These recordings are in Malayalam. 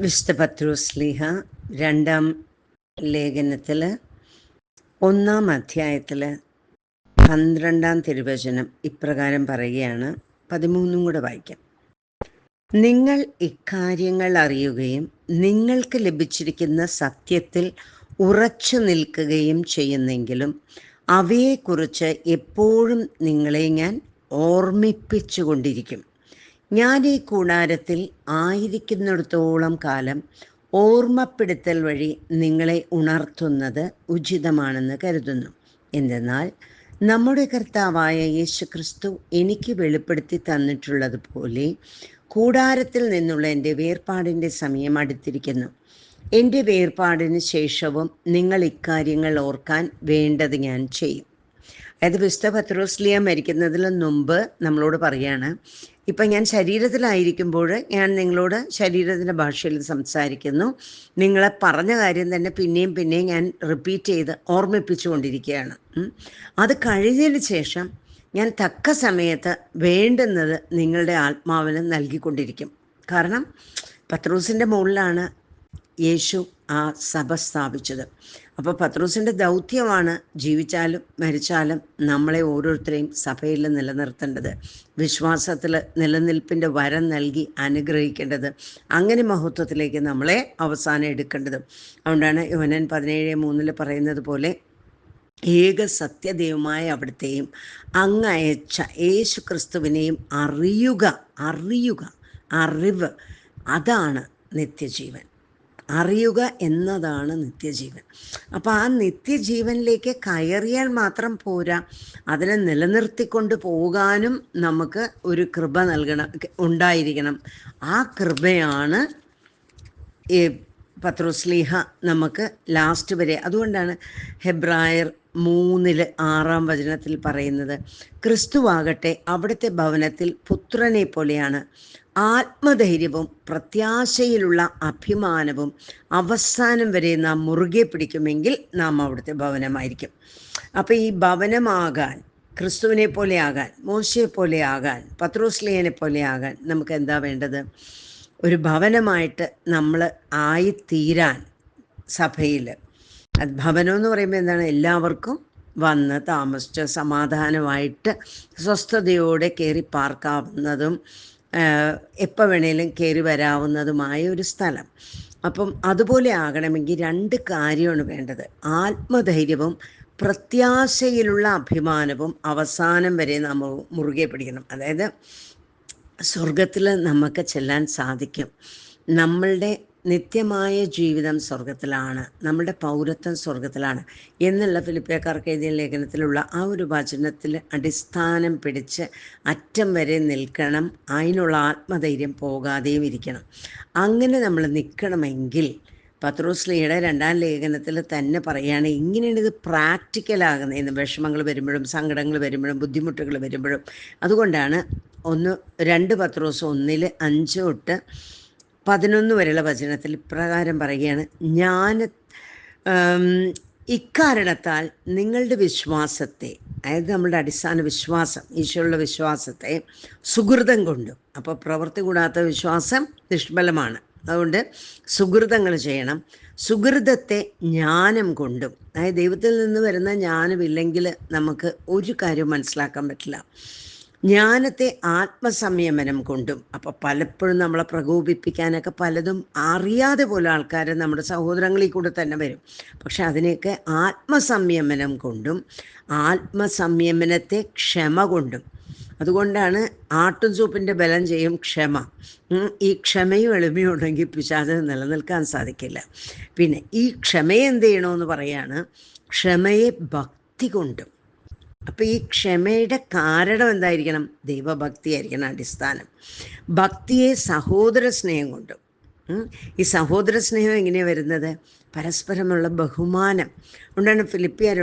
വിശുദ്ധ പത്രോസ്ലിഹ രണ്ടാം ലേഖനത്തിൽ ഒന്നാം അധ്യായത്തിൽ പന്ത്രണ്ടാം തിരുവചനം ഇപ്രകാരം പറയുകയാണ്. പതിമൂന്നും കൂടെ വായിക്കാം. നിങ്ങൾ ഇക്കാര്യങ്ങൾ അറിയുകയും നിങ്ങൾക്ക് ലഭിച്ചിരിക്കുന്ന സത്യത്തിൽ ഉറച്ചു നിൽക്കുകയും ചെയ്യുന്നെങ്കിലും അവയെക്കുറിച്ച് എപ്പോഴും നിങ്ങളെ ഞാൻ ഓർമ്മിപ്പിച്ചുകൊണ്ടിരിക്കും. ഞാൻ ഈ കൂടാരത്തിൽ ആയിരിക്കുന്നിടത്തോളം കാലം ഓർമ്മപ്പെടുത്തൽ വഴി നിങ്ങളെ ഉണർത്തുന്നത് ഉചിതമാണെന്ന് കരുതുന്നു. എന്തെന്നാൽ നമ്മുടെ കർത്താവായ യേശു ക്രിസ്തു എനിക്ക് വെളിപ്പെടുത്തി തന്നിട്ടുള്ളതുപോലെ കൂടാരത്തിൽ നിന്നുള്ള എന്റെ വേർപാടിന്റെ സമയം അടുത്തിരിക്കുന്നു. എന്റെ വേർപാടിന് ശേഷവും നിങ്ങൾ ഇക്കാര്യങ്ങൾ ഓർക്കാൻ വേണ്ടത് ഞാൻ ചെയ്യും. അതായത് വിശുദ്ധ പത്രോസ്ലിയ മരിക്കുന്നതിന് മുമ്പ് നമ്മളോട് പറയാണ് ഇപ്പം ഞാൻ ശരീരത്തിലായിരിക്കുമ്പോൾ ഞാൻ നിങ്ങളോട് ശരീരത്തിന്റെ ഭാഷയിൽ സംസാരിക്കുന്നു. നിങ്ങളെ പറഞ്ഞ കാര്യം തന്നെ പിന്നെയും പിന്നെയും ഞാൻ റിപ്പീറ്റ് ചെയ്ത് ഓർമ്മിപ്പിച്ചുകൊണ്ടിരിക്കുകയാണ്. അത് കഴിഞ്ഞതിന് ശേഷം ഞാൻ തക്ക സമയത്ത് വേണ്ടുന്നത് നിങ്ങളുടെ ആത്മാവിന് നൽകിക്കൊണ്ടിരിക്കും. കാരണം പത്രോസിന്റെ മുകളിലാണ് യേശു ആ സഭ സ്ഥാപിച്ചത്. അപ്പോൾ പത്രോസിന്റെ ദൗത്യമാണ് ജീവിച്ചാലും മരിച്ചാലും നമ്മളെ ഓരോരുത്തരെയും സഭയിൽ നിലനിർത്തേണ്ടത്. വിശ്വാസത്തിൽ നിലനിൽപ്പിന്റെ വരം നൽകി അനുഗ്രഹിക്കേണ്ടത്. അങ്ങനെ മഹത്വത്തിലേക്ക് നമ്മളെ അവസാനം എടുക്കേണ്ടത്. അതുകൊണ്ടാണ് യുവനൻ പതിനേഴ് മൂന്നിൽ പറയുന്നത് പോലെ ഏക സത്യദൈവമായ അവിടുത്തെയും അങ്ങയച്ച യേശു ക്രിസ്തുവിനെയും അറിയുക അറിയുക അറിവ് അതാണ് നിത്യജീവൻ. അറിയുക എന്നതാണ് നിത്യജീവൻ. അപ്പോൾ ആ നിത്യജീവനിലേക്ക് കയറിയാൽ മാത്രം പോരാ. അതിനെ നിലനിർത്തിക്കൊണ്ട് പോകാനും നമുക്ക് ഒരു കൃപ നൽകണം ഉണ്ടായിരിക്കണം. ആ കൃപയാണ് ഈ പത്രോസ്ലീഹ നമുക്ക് ലാസ്റ്റ് വരെ. അതുകൊണ്ടാണ് ഹെബ്രായർ മൂന്നിൽ ആറാം വചനത്തിൽ പറയുന്നത് ക്രിസ്തുവാകട്ടെ അവിടുത്തെ ഭവനത്തിൽ പുത്രനെ പോലെയാണ്. ആത്മധൈര്യവും പ്രത്യാശയിലുള്ള അഭിമാനവും അവസാനം വരെ നാം മുറുകെ പിടിക്കുമെങ്കിൽ നാം അവിടുത്തെ ഭവനമായിരിക്കും. അപ്പോൾ ഈ ഭവനമാകാൻ ക്രിസ്തുവിനെ പോലെ ആകാൻ മോശയെ പോലെ ആകാൻ പത്രോസ്ലിയനെ പോലെ ആകാൻ നമുക്ക് എന്താ വേണ്ടത്? ഒരു ഭവനമായിട്ട് നമ്മൾ ആയിത്തീരാൻ സഭയിൽ. അത് ഭവനം എന്ന് പറയുമ്പോൾ എന്താണ്? എല്ലാവർക്കും വന്ന് താമസിച്ച് സമാധാനമായിട്ട് സ്വസ്ഥതയോടെ കയറി പാർക്കാവുന്നതും എപ്പോൾ വേണേലും കയറി വരാവുന്നതുമായ ഒരു സ്ഥലം. അപ്പം അതുപോലെ ആകണമെങ്കിൽ രണ്ട് കാര്യമാണ് വേണ്ടത്. ആത്മധൈര്യവും പ്രത്യാശയിലുള്ള അഭിമാനവും അവസാനം വരെ നമ്മൾ മുറുകെ പിടിക്കണം. അതായത് സ്വർഗത്തിൽ നമുക്ക് ചെല്ലാൻ സാധിക്കും. നമ്മളുടെ നിത്യമായ ജീവിതം സ്വർഗത്തിലാണ് നമ്മുടെ പൗരത്വം സ്വർഗത്തിലാണ് എന്നുള്ള ഫിലിപ്പിയക്കാർക്ക് എഴുതിയ ലേഖനത്തിലുള്ള ആ ഒരു വചനത്തിൽ അടിസ്ഥാനം പിടിച്ച് അറ്റം വരെ നിൽക്കണം. അതിനുള്ള ആത്മധൈര്യം പോകാതെയും ഇരിക്കണം. അങ്ങനെ നമ്മൾ നിൽക്കണമെങ്കിൽ പത്രോസ്ലിയുടെ രണ്ടാം ലേഖനത്തിൽ തന്നെ പറയുകയാണ് ഇങ്ങനെയാണ് ഇത് പ്രാക്ടിക്കലാകുന്നത് വിഷമങ്ങൾ വരുമ്പോഴും സങ്കടങ്ങൾ വരുമ്പോഴും ബുദ്ധിമുട്ടുകൾ വരുമ്പോഴും. അതുകൊണ്ടാണ് ഒന്ന് രണ്ട് പത്രോസ് ഒന്നിൽ അഞ്ച് തൊട്ട് പതിനൊന്ന് വരെയുള്ള വചനത്തിൽ ഇപ്രകാരം പറയുകയാണ് ഞാൻ ഇക്കാരണത്താൽ നിങ്ങളുടെ വിശ്വാസത്തെ അതായത് നമ്മളുടെ അടിസ്ഥാന വിശ്വാസം ഈശോയുള്ള വിശ്വാസത്തെ സുഹൃതം കൊണ്ടും അപ്പോൾ പ്രവൃത്തി കൂടാത്ത വിശ്വാസം നിഷ്ഫലമാണ്. അതുകൊണ്ട് സുഹൃതങ്ങൾ ചെയ്യണം. സുഹൃതത്തെ ജ്ഞാനം കൊണ്ടും അതായത് ദൈവത്തിൽ നിന്ന് വരുന്ന ജ്ഞാനമില്ലെങ്കിൽ നമുക്ക് ഒരു കാര്യവും മനസ്സിലാക്കാൻ പറ്റില്ല. ജ്ഞാനത്തെ ആത്മസംയമനം കൊണ്ടും അപ്പോൾ പലപ്പോഴും നമ്മളെ പ്രകോപിപ്പിക്കാനൊക്കെ പലതും അറിയാതെ പോലെ ആൾക്കാർ നമ്മുടെ സഹോദരങ്ങളിൽ കൂടെ തന്നെ വരും. പക്ഷെ അതിനെയൊക്കെ ആത്മസംയമനം കൊണ്ടും ആത്മസംയമനത്തെ ക്ഷമ കൊണ്ടും. അതുകൊണ്ടാണ് ആട്ടും സൂപ്പിന്റെ ബലം ചെയ്യും ക്ഷമ. ഈ ക്ഷമയും എളിമയും ഉണ്ടെങ്കിൽ പിശാചിന് നിലനിൽക്കാൻ സാധിക്കില്ല. പിന്നെ ഈ ക്ഷമയെ എന്ത് ചെയ്യണമെന്ന് പറയാണ് ക്ഷമയെ ഭക്തി കൊണ്ടും. അപ്പോൾ ഈ ക്ഷമയുടെ കാരണം എന്തായിരിക്കണം? ദൈവഭക്തി ആയിരിക്കണം അടിസ്ഥാനം. ഭക്തിയെ സഹോദര സ്നേഹം കൊണ്ട്. ഈ സഹോദര സ്നേഹം എങ്ങനെയാണ് വരുന്നത്? പരസ്പരമുള്ള ബഹുമാനം. അതുകൊണ്ടാണ് ഫിലിപ്പിയ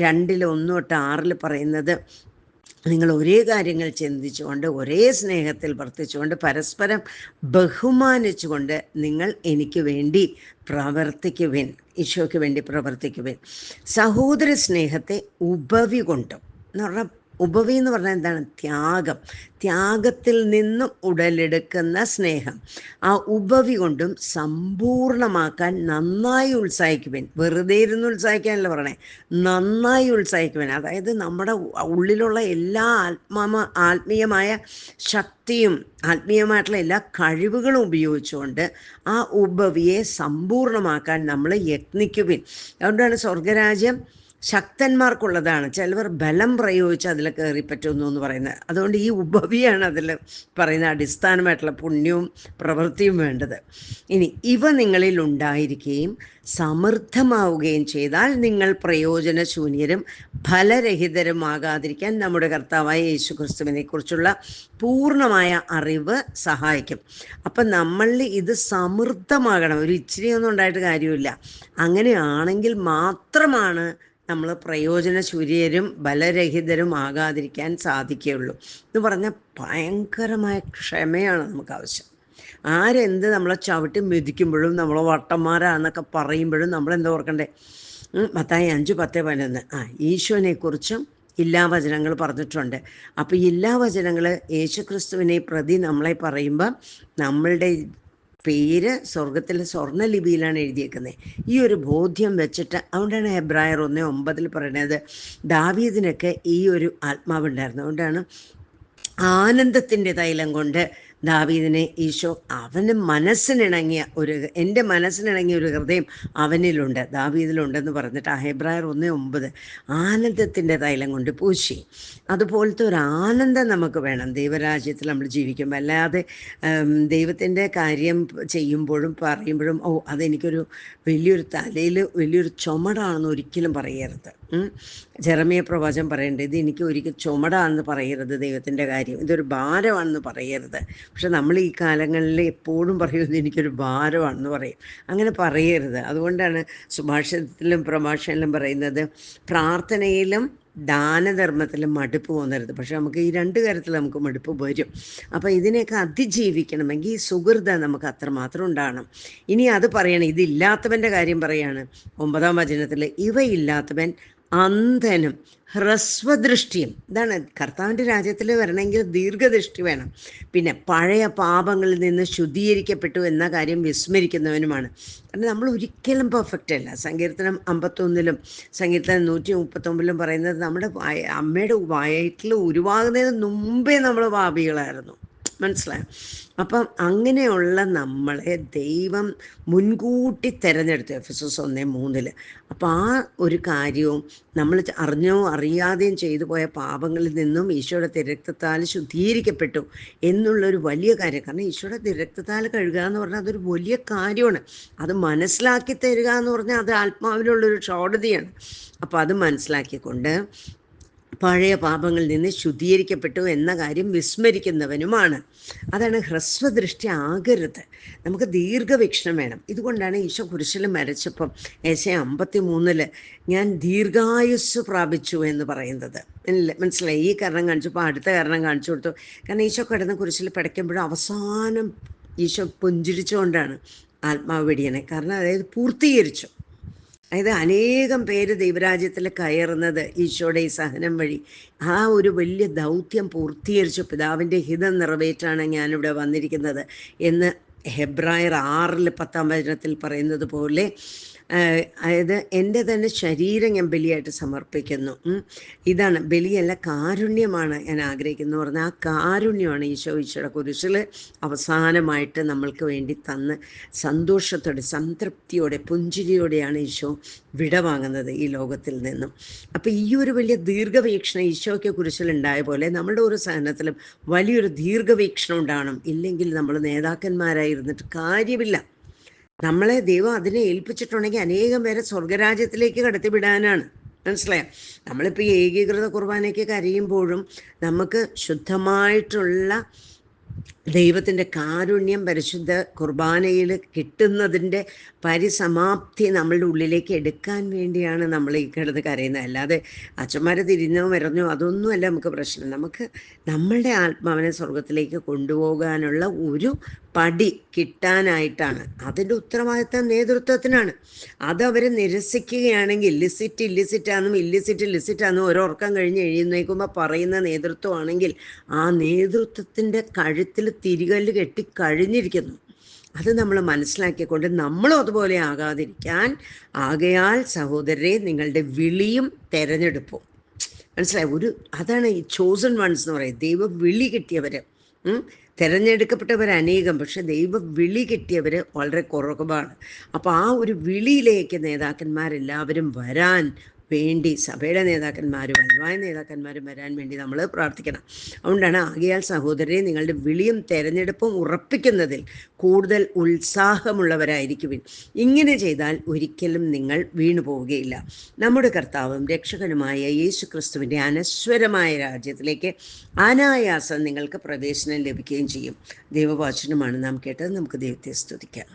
രണ്ടിൽ ഒന്ന് തൊട്ട് ആറിൽ പറയുന്നത് നിങ്ങൾ ഒരേ കാര്യങ്ങൾ ചിന്തിച്ചുകൊണ്ട് ഒരേ സ്നേഹത്തിൽ വർത്തിച്ചുകൊണ്ട് പരസ്പരം ബഹുമാനിച്ചുകൊണ്ട് നിങ്ങൾ എനിക്ക് വേണ്ടി പ്രവർത്തിക്കുവിൻ. ഈശോയ്ക്ക് വേണ്ടി പ്രവർത്തിക്കുവിൻ. സഹോദര സ്നേഹത്തെ ഉപവി കൊണ്ടും. എന്ന് പറഞ്ഞാൽ ഉപവി എന്ന് പറഞ്ഞാൽ എന്താണ്? ത്യാഗം. ത്യാഗത്തിൽ നിന്നും ഉടലെടുക്കുന്ന സ്നേഹം. ആ ഉപവി കൊണ്ടും സമ്പൂർണമാക്കാൻ നന്നായി ഉത്സാഹിക്കുവാൻ. വെറുതെ ഇരുന്ന് ഉത്സാഹിക്കാനല്ല പറയണേ. നന്നായി ഉത്സാഹിക്കുവാൻ. അതായത് നമ്മുടെ ഉള്ളിലുള്ള എല്ലാ ആത്മാ ആത്മീയമായ ശക്തിയും ആത്മീയമായിട്ടുള്ള എല്ലാ കഴിവുകളും ഉപയോഗിച്ചുകൊണ്ട് ആ ഉപവിയെ സമ്പൂർണമാക്കാൻ നമ്മൾ യത്നിക്കുവിൻ. അതുകൊണ്ടാണ് സ്വർഗരാജ്യം ശക്തന്മാർക്കുള്ളതാണ്. ചിലവർ ബലം പ്രയോഗിച്ച് അതിൽ കയറി പറ്റുന്നു എന്ന് പറയുന്നത്. അതുകൊണ്ട് ഈ ഉപവിയാണ് അതിൽ പറയുന്ന അടിസ്ഥാനമായിട്ടുള്ള പുണ്യവും പ്രവൃത്തിയും വേണ്ടത്. ഇനി ഇവ നിങ്ങളിൽ ഉണ്ടായിരിക്കുകയും സമൃദ്ധമാവുകയും ചെയ്താൽ നിങ്ങൾ പ്രയോജനശൂന്യരും ഫലരഹിതരുമാകാതിരിക്കാൻ നമ്മുടെ കർത്താവായ യേശു ക്രിസ്തുവിനെ കുറിച്ചുള്ള പൂർണമായ അറിവ് സഹായിക്കും. അപ്പം നമ്മളിൽ ഇത് സമൃദ്ധമാകണം. ഒരു ഇച്ചിരിയൊന്നും ഉണ്ടായിട്ട് കാര്യമില്ല. അങ്ങനെയാണെങ്കിൽ മാത്രമാണ് നമ്മൾ പ്രയോജനശൂര്യരും ബലരഹിതരും ആകാതിരിക്കാൻ സാധിക്കുകയുള്ളൂ. എന്ന് പറഞ്ഞാൽ ഭയങ്കരമായ ക്ഷമയാണ് നമുക്ക് ആവശ്യം. ആരെന്ത് നമ്മളെ ചവിട്ടി മെതിക്കുമ്പോഴും നമ്മളെ വട്ടന്മാരാന്നൊക്കെ പറയുമ്പോഴും നമ്മൾ എന്താ ഓർക്കണ്ടേ പത്തായി അഞ്ച് പത്ത് പതിനൊന്ന്. ആ ഈശോനെക്കുറിച്ചും എല്ലാ വചനങ്ങൾ പറഞ്ഞിട്ടുണ്ട്. അപ്പോൾ ഇല്ലാവചനങ്ങൾ യേശുക്രിസ്തുവിനെ പ്രതി നമ്മളെ പറയുമ്പോൾ നമ്മളുടെ പേര് സ്വർഗത്തിലെ സ്വർണലിപിയിലാണ് എഴുതിയേക്കുന്നത് ഈ ഒരു ബോധ്യം വെച്ചിട്ട് അതുകൊണ്ടാണ് ഹെബ്രായർ ഒന്ന് ഒമ്പതിൽ പറയുന്നത് ദാവീദിനൊക്കെ ഈ ഒരു ആത്മാവുണ്ടായിരുന്നു അതുകൊണ്ടാണ് ആനന്ദത്തിന്റെ തൈലം കൊണ്ട് ദാവീദിനെ ഈശോ അവന് മനസ്സിനിണങ്ങിയ ഒരു എന്റെ മനസ്സിനിണങ്ങിയ ഒരു ഹൃദയം അവനിലുണ്ട് ദാവീദിലുണ്ടെന്ന് പറഞ്ഞിട്ട് ആ ഹെബ്രായർ ഒന്ന് ഒമ്പത് ആനന്ദത്തിന്റെ തൈലം കൊണ്ട് പൂശി. അതുപോലത്തെ ഒരു ആനന്ദം നമുക്ക് വേണം ദൈവരാജ്യത്തിൽ നമ്മൾ ജീവിക്കുമ്പോൾ അല്ലാതെ ദൈവത്തിന്റെ കാര്യം ചെയ്യുമ്പോഴും പറയുമ്പോഴും ഓ അതെനിക്കൊരു വലിയൊരു തലയിൽ വലിയൊരു ചുമടാണെന്ന് ഒരിക്കലും പറയരുത്. ജെറമിയ പ്രവാചം പറയേണ്ടത് ഇത് എനിക്ക് ഒരിക്കൽ ചുമടാണെന്ന് പറയരുത് ദൈവത്തിന്റെ കാര്യം. ഇതൊരു ഭാരമാണെന്ന് പറയരുത്. പക്ഷെ നമ്മൾ ഈ കാലങ്ങളിൽ എപ്പോഴും പറയുന്നത് എനിക്കൊരു ഭാരമാണെന്ന് പറയും. അങ്ങനെ പറയരുത്. അതുകൊണ്ടാണ് സുഭാഷിതത്തിലും പ്രഭാഷണത്തിലും പറയുന്നത് പ്രാർത്ഥനയിലും ദാനധർമ്മത്തിലും മടുപ്പ് തോന്നരുത്. പക്ഷെ നമുക്ക് ഈ രണ്ട് കാര്യത്തിൽ നമുക്ക് മടുപ്പ് വരും. അപ്പോൾ ഇതിനെയൊക്കെ അതിജീവിക്കണമെങ്കിൽ ഈ സുഹൃത നമുക്ക് അത്രമാത്രം ഉണ്ടാകണം. ഇനി അത് പറയണം ഇതില്ലാത്തവന്റെ കാര്യം പറയാണ്. ഒമ്പതാം വചനത്തിൽ ഇവയില്ലാത്തവൻ അന്ധനും ഹ്രസ്വദൃഷ്ടിയും. ഇതാണ് കർത്താവിന്റെ രാജ്യത്തിൽ വരണമെങ്കിൽ ദീർഘദൃഷ്ടി വേണം. പിന്നെ പഴയ പാപങ്ങളിൽ നിന്ന് ശുദ്ധീകരിക്കപ്പെട്ടു എന്ന കാര്യം വിസ്മരിക്കുന്നവനുമാണ്. കാരണം നമ്മൾ ഒരിക്കലും പെർഫെക്റ്റ് അല്ല. സങ്കീർത്തനം അമ്പത്തൊന്നിലും സങ്കീർത്തനം നൂറ്റി മുപ്പത്തൊമ്പതിലും പറയുന്നത് നമ്മുടെ അമ്മയുടെ വയറ്റിൽ ഉരുവാകുന്നതിന് മുമ്പേ നമ്മൾ പാപികളായിരുന്നു. മനസ്സിലായോ? അപ്പം അങ്ങനെയുള്ള നമ്മളെ ദൈവം മുൻകൂട്ടി തിരഞ്ഞെടുത്തു എഫ് എസ് എസ് ഒന്നേ മൂന്നിൽ അപ്പോൾ ആ ഒരു കാര്യവും നമ്മൾ അറിഞ്ഞോ അറിയാതെയും ചെയ്തു പോയ പാപങ്ങളിൽ നിന്നും ഈശോയുടെ തിരക്തത്താൽ ശുദ്ധീകരിക്കപ്പെട്ടു എന്നുള്ളൊരു വലിയ കാര്യം. കാരണം ഈശോയുടെ തിരക്തത്താൽ കഴുകുക എന്ന് പറഞ്ഞാൽ അതൊരു വലിയ കാര്യമാണ്. അത് മനസ്സിലാക്കി തരിക എന്ന് പറഞ്ഞാൽ അത് ആത്മാവിലുള്ളൊരു ഷോടതിയാണ് അപ്പോൾ അത് മനസ്സിലാക്കിക്കൊണ്ട് പഴയ പാപങ്ങളിൽ നിന്ന് ശുദ്ധീകരിക്കപ്പെട്ടു എന്ന കാര്യം വിസ്മരിക്കുന്നവനുമാണ്. അതാണ് ഹ്രസ്വദൃഷ്ടി ആകരുത്. നമുക്ക് ദീർഘവീക്ഷണം വേണം. ഇതുകൊണ്ടാണ് ഈശോ കുരിശിൽ മരച്ചപ്പം ഏശ അമ്പത്തി മൂന്നിൽ ഞാൻ ദീർഘായുസ് പ്രാപിച്ചു എന്ന് പറയുന്നത്. മനസ്സിലായി? ഈ കാരണം കാണിച്ചപ്പോൾ അടുത്ത കാരണം കാണിച്ചു കൊടുത്തു. കാരണം ഈശോ കിടന്ന് കുരിശിൽ പിടയ്ക്കുമ്പോഴും അവസാനം ഈശോ പുഞ്ചിരിച്ചുകൊണ്ടാണ് ആത്മാവ് വെടിയണേ. കാരണം അതായത് പൂർത്തീകരിച്ചു. അതായത് അനേകം പേര് ദൈവരാജ്യത്തിൽ കയറുന്നത് ഈശോയുടെ ഈ സഹനം വഴി. ആ ഒരു വലിയ ദൗത്യം പൂർത്തീകരിച്ചു. പിതാവിന്റെ ഹിതം നിറവേറ്റാണ് ഞാനിവിടെ വന്നിരിക്കുന്നത് എന്ന് ഹെബ്രായർ ആറിൽ പത്താം വചനത്തിൽ പറയുന്നത് പോലെ അതായത് എന്റെ തന്നെ ശരീരം ഞാൻ ബലിയായിട്ട് സമർപ്പിക്കുന്നു. ഇതാണ് ബലിയല്ല കാരുണ്യമാണ് ഞാൻ ആഗ്രഹിക്കുന്നത് പറഞ്ഞാൽ ആ കാരുണ്യമാണ് ഈശോ ഈശോയുടെ കുരിശിൽ അവസാനമായിട്ട് നമ്മൾക്ക് വേണ്ടി തന്ന് സന്തോഷത്തോടെ സംതൃപ്തിയോടെ പുഞ്ചിരിയോടെയാണ് ഈശോ വിടവാങ്ങുന്നത് ഈ ലോകത്തിൽ നിന്നും. അപ്പം ഈ ഒരു വലിയ ദീർഘവീക്ഷണം ഈശോയ്ക്ക് കുരിശിലുണ്ടായ പോലെ നമ്മുടെ ഒരു സഹനത്തിലും വലിയൊരു ദീർഘവീക്ഷണം ഉണ്ടാകണം ഇല്ലെങ്കിൽ നമ്മൾ നേതാക്കന്മാരായിരുന്നിട്ട് കാര്യമില്ല. നമ്മളെ ദൈവം അതിനെ ഏൽപ്പിച്ചിട്ടുണ്ടെങ്കിൽ അനേകം പേരെ സ്വർഗരാജ്യത്തിലേക്ക് കടത്തിവിടാനാണ്. മനസ്സിലായോ? നമ്മളിപ്പോൾ ഏകീകൃത കുർബാനയ്ക്ക് കരയുമ്പോഴും നമുക്ക് ശുദ്ധമായിട്ടുള്ള ദൈവത്തിന്റെ കാരുണ്യം പരിശുദ്ധ കുർബാനയിൽ കിട്ടുന്നതിന്റെ പരിസമാപ്തി നമ്മളുടെ ഉള്ളിലേക്ക് എടുക്കാൻ വേണ്ടിയാണ് നമ്മൾ ഈ കിടന്ന് കരയുന്നത്. അല്ലാതെ അച്ഛന്മാരെ തിരിഞ്ഞോ മരഞ്ഞോ അതൊന്നുമല്ല നമുക്ക് പ്രശ്നം. നമുക്ക് നമ്മളുടെ ആത്മാവിനെ സ്വർഗത്തിലേക്ക് കൊണ്ടുപോകാനുള്ള ഒരു പടി കിട്ടാനായിട്ടാണ്. അതിന്റെ ഉത്തരവാദിത്തം നേതൃത്വത്തിനാണ്. അത് അവർ നിരസിക്കുകയാണെങ്കിൽ ഇല്ലിസിറ്റ് ഇല്ലിസിറ്റാന്നും ഇല്ലിസിറ്റ് ലിസിറ്റാന്നും ഓരോർക്കം കഴിഞ്ഞ് എഴുന്നേക്കുമ്പോൾ പറയുന്ന നേതൃത്വമാണെങ്കിൽ ആ നേതൃത്വത്തിന്റെ കഴുത്തിൽ തിരികല്ല് കെട്ടി കഴിഞ്ഞിരിക്കുന്നു. അത് നമ്മൾ മനസ്സിലാക്കിക്കൊണ്ട് നമ്മളും അതുപോലെ ആകാതിരിക്കാൻ ആകയാൽ സഹോദരരെ നിങ്ങളുടെ വിളിയും തെരഞ്ഞെടുപ്പും. മനസ്സിലായി? ഒരു അതാണ് ഈ ചോസൺ വൺസ് എന്ന് പറയുന്നത്. ദൈവ വിളി കിട്ടിയവർ തിരഞ്ഞെടുക്കപ്പെട്ടവർ അനേകം പക്ഷെ ദൈവ വിളി കിട്ടിയവർ വളരെ കുറവാണ്. അപ്പോൾ ആ ഒരു വിളിയിലേക്ക് നേതാക്കന്മാരെല്ലാവരും വരാൻ വേണ്ടി സഭയുടെ നേതാക്കന്മാരും അനുവായ നേതാക്കന്മാരും വരാൻ വേണ്ടി നമ്മൾ പ്രാർത്ഥിക്കണം. അതുകൊണ്ടാണ് ആകയാൽ സഹോദരനെ നിങ്ങളുടെ വിളിയും തെരഞ്ഞെടുപ്പും ഉറപ്പിക്കുന്നതിൽ കൂടുതൽ ഉത്സാഹമുള്ളവരായിരിക്കുവിൻ. ഇങ്ങനെ ചെയ്താൽ ഒരിക്കലും നിങ്ങൾ വീണു പോവുകയില്ല. നമ്മുടെ കർത്താവും രക്ഷകനുമായ യേശു ക്രിസ്തുവിന്റെ അനശ്വരമായ രാജ്യത്തിലേക്ക് അനായാസം നിങ്ങൾക്ക് പ്രവേശനം ലഭിക്കുകയും ചെയ്യും. ദൈവവാചനമാണ് നാം കേട്ടത്. നമുക്ക് ദൈവത്തെ സ്തുതിക്കാം.